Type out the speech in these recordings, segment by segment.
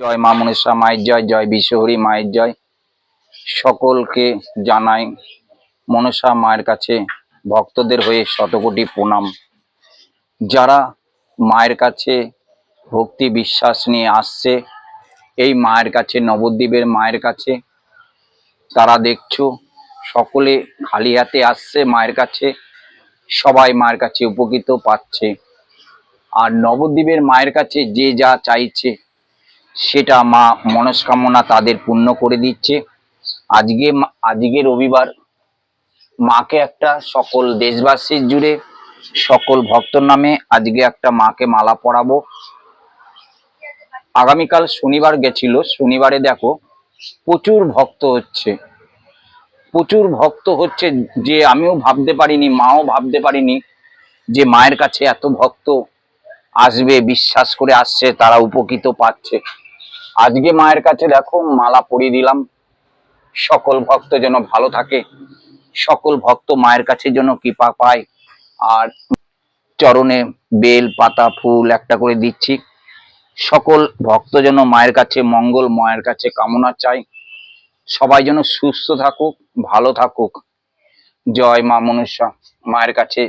জয় মা মনসা মায়ের জয় জয় বিশ্বহরি মায়ের জয়। সকলকে জানাই মনসা মায়ের কাছে ভক্তদের হয়ে শতকোটি প্রণাম। যারা মায়ের কাছে ভক্তি বিশ্বাস নিয়ে আসছে, এই মায়ের কাছে, নবদ্বীপের মায়ের কাছে, তারা দেখছ, সকলে খালি হাতে আসছে মায়ের কাছে, সবাই মায়ের কাছে উপকৃত পাচ্ছে। আর নবদ্বীপের মায়ের কাছে যে যা চাইছে সেটা মা মনস্কামনা তাদের পূর্ণ করে দিচ্ছে। আজকে আজকে রবিবার মাকে একটা সকল দেশবাসীর জুড়ে সকল ভক্তর নামে আজকে একটা মাকে মালা পরাবো। আগামীকাল শনিবার গেছিল, শনিবারে দেখো প্রচুর ভক্ত হচ্ছে। প্রচুর ভক্ত হচ্ছে যে আমিও ভাবতে পারিনি, মাও ভাবতে পারিনি যে মায়ের কাছে এত ভক্ত আসবে, বিশ্বাস করে আসছে, তারা উপকৃত পাচ্ছে। আজকে মায়ের কাছে দেখো, মালা পরিয়ে দিলাম। সকল ভক্ত যেন ভালো থাকে, সকল ভক্ত মায়ের কাছে যেন কৃপা পায়। আর চরণে বেল, পাতা, ফুল একটা করে দিচ্ছি। সকল ভক্ত যেন মায়ের কাছে মঙ্গল, মায়ের কাছে কামনা চাই সবাই যেন সুস্থ থাকুক, ভালো থাকুক। জয় মা মনুষ্য মায়ের কাছে।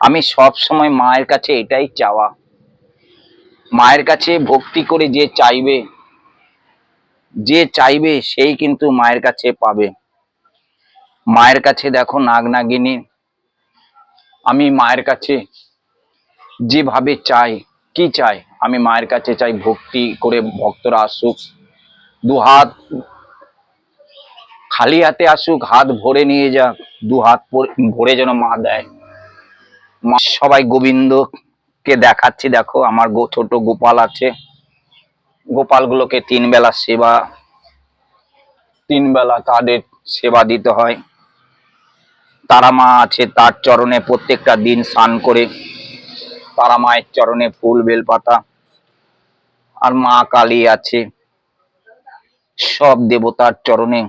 আমি সব সময় মায়ের কাছে এটাই চাওয়া। মায়ের কাছে ভক্তি করে যে চাইবে যে চাইবে সেই কিন্তু মায়ের কাছে পাবে। মায়ের কাছে দেখো নাগ নাগিনী, আমি মায়ের কাছে যেভাবে চাই, কি চাই? আমি মায়ের কাছে চাই ভক্তি করে ভক্তরা আসুক। দু হাত খালি হাতে আসুক, হাত ভরে নিয়ে যাক, দু হাত পরে- ভরে যেন মা দেয়। মা সবাই গোবিন্দকে দেখাচ্ছি, দেখো আমার ছোট গোপাল আছে। গোপালগুলোকে তিন বেলা সেবা, তিন বেলা তাদের সেবা দিতে হয়। তারা মা আছে, তার চরণে প্রত্যেকটা দিন স্নান করে, তারা মায়ের চরণে ফুল, বেলপাতা। আর মা কালী আছে, সব দেবতার চরণে।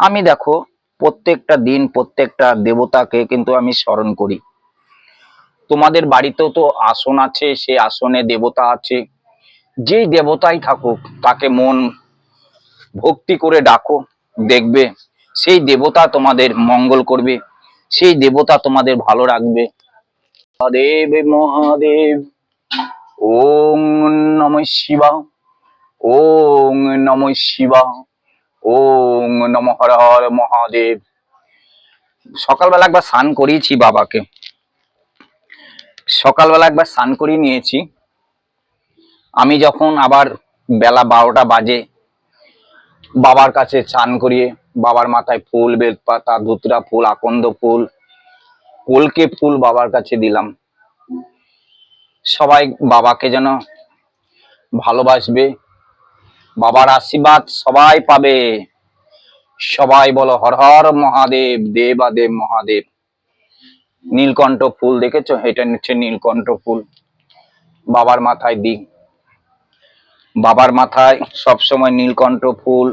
আমি দেখো, প্রত্যেকটা দিন প্রত্যেকটা দেবতাকে কিন্তু আমি স্মরণ করি। তোমাদের বাড়িতেও তো আসন আছে সেই আসনে দেবতা আছে। যেই দেবতাই থাকুক, তাকে মন ভক্তি করে ডাকো, দেখবে। সেই দেবতা তোমাদের মঙ্গল করবে, সেই দেবতা তোমাদের ভালো রাখবে। মহাদেব মহাদেব, ওং নম শিবা, ওং নম শিবা, ওং নম হর হর মহাদেব। সকালবেলা একবার স্নান করিয়েছি বাবাকে। সকালবেলা একবার স্নান করিয়ে নিয়েছি। আমি যখন আবার বেলা বারোটা বাজে, বাবার কাছে চান করিয়ে, বাবার মাথায় ফুল বেলপাতা, ধুতরা ফুল, আকন্দ ফুল, কলকে ফুল বাবার কাছে দিলাম। সবাই বাবাকে যেন ভালোবাসবে, বাবার আশীর্বাদ সবাই পাবে। সবাই বলো, হর হর মহাদেব দেবাদেব মহাদেব। নীলকণ্ঠ ফুল দেখেছ? এটা নিচ্ছে নীলকণ্ঠ ফুল। বাবার মাথায় দিই। বাবার মাথায় সবসময় নীলকণ্ঠ ফুল।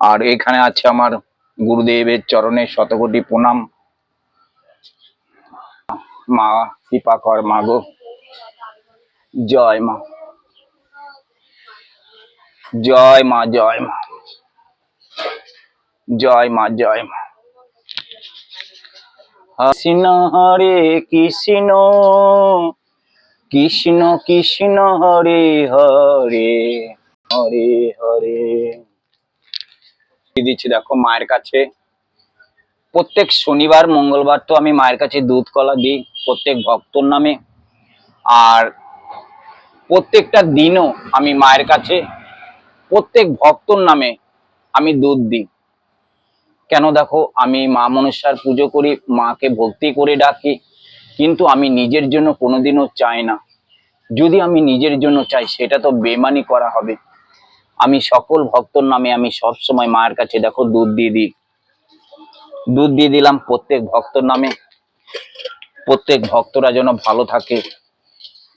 আর এখানে আছে আমার গুরুদেবের চরণে শতকোটি প্রণাম। মা, কৃপা কর মা গো। জয় মা। জয় মা জয় মা। জয় মা জয় মা। কৃষ্ণ হরে কৃষ্ণ কৃষ্ণ কৃষ্ণ হরে হরে হরে হরে। দিচ্ছি দেখো মায়ের কাছে। প্রত্যেক শনিবার, মঙ্গলবার তো আমি মায়ের কাছে দুধ কলা দিই প্রত্যেক ভক্তর নামে। আর প্রত্যেকটা দিনও আমি মায়ের কাছে প্রত্যেক ভক্তর নামে আমি দুধ দিই। কেন দেখো আমি মা মনসার পুজো করি, মাকে ভক্তি করে ডাকি কিন্তু আমি নিজের জন্য কোনোদিনও চাই না। যদি আমি নিজের জন্য চাই, সেটা তো বেমানি করা হবে। আমি সকল ভক্তর নামে আমি সব সময় মায়ের কাছে দেখো দুধ দিয়ে দিই। দুধ দিয়ে দিলাম প্রত্যেক ভক্তর নামে। প্রত্যেক ভক্তরা যেন ভালো থাকে।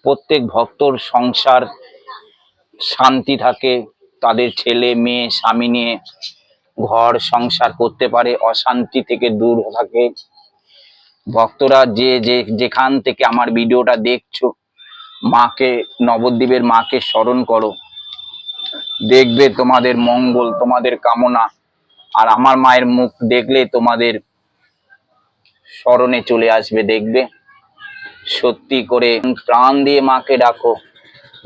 প্রত্যেক ভক্তর সংসার শান্তি থাকে। তাদের ছেলে, মেয়ে, স্বামী নিয়ে ঘর সংসার করতে পারে, অশান্তি থেকে দূর থাকে। ভক্তরা যে যে, যেখান থেকে আমার ভিডিওটা দেখছ, মাকে, নবদ্বীপের মাকে স্মরণ করো। দেখবে তোমাদের মঙ্গল, তোমাদের কামনা, আর আমার মায়ের মুখ দেখলে তোমাদের স্মরণে চলে আসবে, দেখবে? সত্যি করে প্রাণ দিয়ে মাকে ডাকো,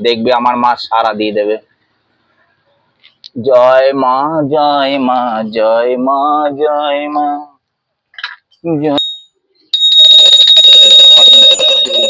দেখবে আমার মা সারা দিয়ে দেবে। জয় মা জয় মা জয় মা জয় মা, জয়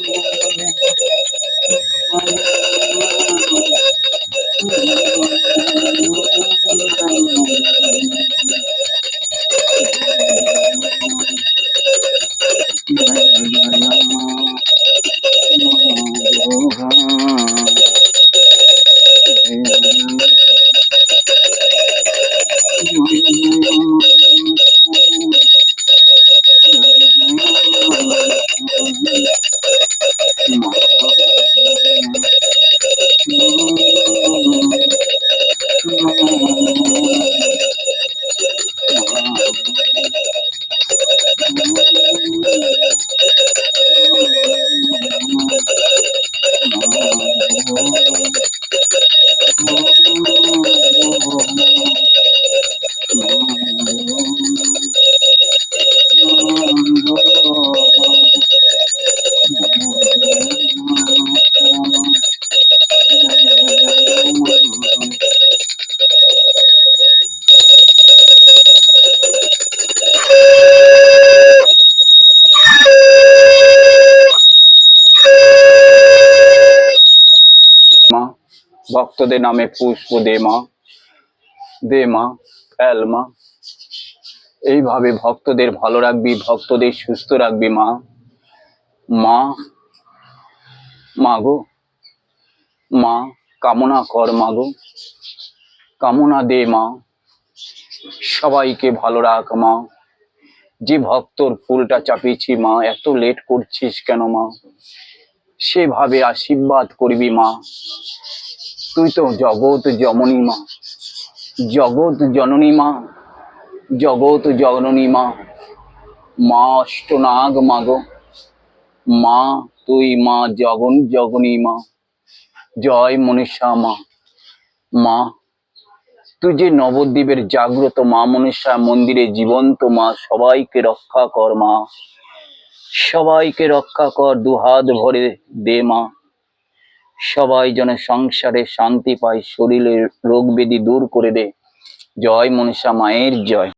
Oh, মা, ভক্তদের নামে পুষ্প দে মা দে মা ফেল মা। এইভাবে ভক্তদের ভালো রাখবি, ভক্তদের সুস্থ রাখবি মা। মা মা গো, মা কামনা কর মা গো। কামনা দে মা। সবাইকে ভালো রাখ মা। যে ভক্তর ফুলটা চাপিয়েছি মা, এত লেট করছিস কেন মা? সেভাবে আশীর্বাদ করবি মা। তুই তো জগৎ জমনী মা। জগৎ জননী মা। জগৎ জননী মা। মা অষ্টনাগ মাগো মা, তুই মা জগন জগনী মা। জয় মনীষা মা মা। তুই যে নবদ্বীপের জাগ্রত মা মনীষা, মন্দিরে জীবন্ত মা, সবাইকে রক্ষা কর মা। সবাইকে রক্ষা কর, দুহাত ভরে দে মা। সবাই যেন সংসারে শান্তি পায় শরীরের রোগ ব্যাধি দূর করে দে। জয় মনীষা মায়ের জয়।